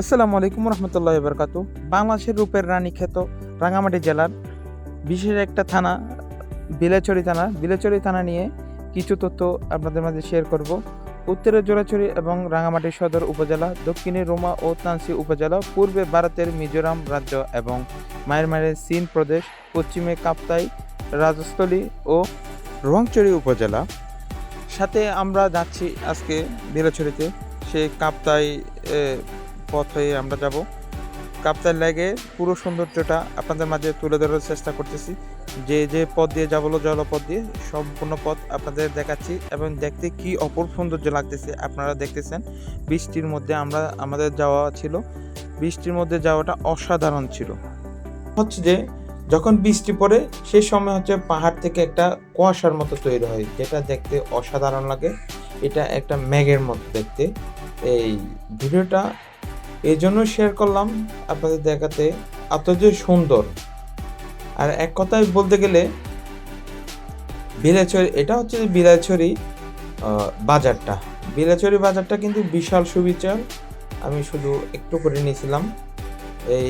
আসসালামু আলাইকুম রহমতুল্লাহ বরকাত বাংলাদেশের রূপের রানী খ্যাত রাঙামাটি জেলার বিশেষ একটা থানা, বিলাচুরি থানা। বিলাচুরি থানা নিয়ে কিছু তথ্য আপনাদের মাঝে শেয়ার করব। উত্তরে জোড়াছড়ি এবং রাঙামাটি সদর উপজেলা, দক্ষিণে রোমা ও তানসি উপজেলা, পূর্বে ভারতের মিজোরাম রাজ্য এবং মায়ের চীন প্রদেশ, পশ্চিমে কাপ্তাই রাজস্থলী ও রোয়াংচড়ি উপজেলা। সাথে আমরা যাচ্ছি আজকে বিলাচুরিতে, সেই কাপ্তাই এ, হয়ে আমরা যাব। কাপ্তাই লেগে পুরো সৌন্দর্যটা আপনাদের মাঝে তুলে ধরার চেষ্টা করতেছি। যে যে পথ দিয়ে যাবলো জলপথ দিয়ে সম্পূর্ণ পথ আপনাদের দেখাচ্ছি এবং দেখতে কি অপূর্ব সৌন্দর্য লাগতেছে আপনারা দেখতেছেন। বৃষ্টির মধ্যে আমরা আমাদের যাওয়া ছিল। বৃষ্টির মধ্যে যাওয়াটা অসাধারণ ছিল। হচ্ছে যে যখন বৃষ্টি পড়ে সেই সময় হচ্ছে পাহাড় থেকে একটা কুয়াশার মতো তৈরি হয় যেটা দেখতে অসাধারণ লাগে। এটা একটা ম্যাগের মতো দেখতে। এই ভিডিওটা এই জন্য শেয়ার করলাম আপনাদের দেখাতে। এত যে সুন্দর। আর এক কথায় বলতে গেলে বিলাইছড়ি এটা হচ্ছে যে বিলাইছড়ি বাজারটা। বিলাইছড়ি বাজারটা কিন্তু বিশাল সুবিচার। আমি শুধু একটু করে নিয়েছিলাম।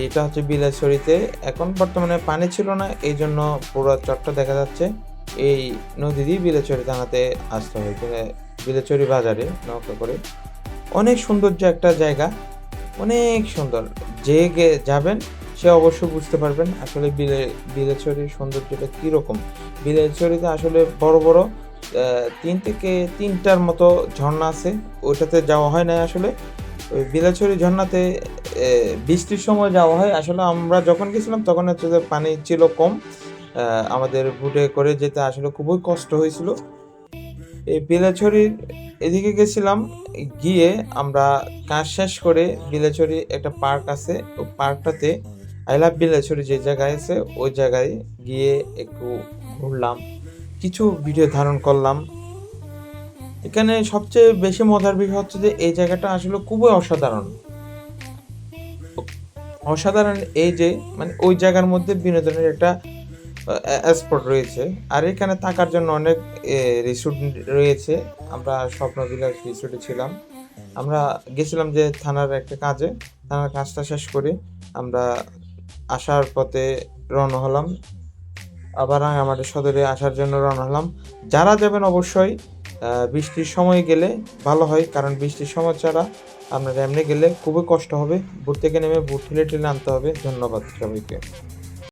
এটা হচ্ছে বিলাইছড়িতে এখন বর্তমানে পানি ছিল না এই জন্য পুরো চটটা দেখা যাচ্ছে। এই নদী দিয়ে বিলাইছড়ি থানাতে আসতে হয় বিলাইছড়ি বাজারে নৌকা করে। অনেক সৌন্দর্য একটা জায়গা। অনেক সুন্দর। যে যাবেন, সে অবশ্যই বুঝতে পারবেন আসলে বিলে, বিলেছড়ির সৌন্দর্যটা কীরকম। বিলেছড়িতে আসলে বড় বড় তিন থেকে তিনটার মতো ঝর্ণা আছে। ওইটাতে যাওয়া হয় না আসলে। ওই বিলাছড়ি ঝর্ণাতে বৃষ্টির সময় যাওয়া হয়। আসলে আমরা যখন গেছিলাম, তখন হচ্ছে পানি ছিল কম। আমাদের বুটে করে যেতে আসলে খুবই কষ্ট হয়েছিল। এই বিলাছড়ির এদিকে গেছিলাম, গিয়ে আমরা কাজ শেষ করে বিলাছড়ি একটা পার্ক আছে ওই পার্কটাতে আই লাভ বিলাছড়ি যে জায়গায় আছে, ওই জায়গায় গিয়ে একটু ঘুরলাম, কিছু ভিডিও ধারণ করলাম। এখানে সবচেয়ে বেশি মজার বিষয় হচ্ছে যে এই জায়গাটা আসলে খুবই অসাধারণ। অসাধারণ এই যে মানে ওই জায়গার মধ্যে বিনোদনের একটা স্পট রয়েছে। আর এখানে থাকার জন্য অনেক রিসোর্ট রয়েছে। আমরা স্বপ্ন বিলাস রিসোর্টে ছিলাম। আমরা গেছিলাম যে থানার একটা কাজে। থানার কাজটা শেষ করে আমরা আসার পথে রওনা হলাম। আবার আমাদের সদরে আসার জন্য রওনা হলাম। যারা যাবেন অবশ্যই বৃষ্টির সময় গেলে ভালো হয়, কারণ বৃষ্টির সময় ছাড়া আপনারা এমনি গেলে খুবই কষ্ট হবে। বুট থেকে নেমে বুট ঠেলে ঠেলে আনতে হবে। ধন্যবাদ সবাইকে।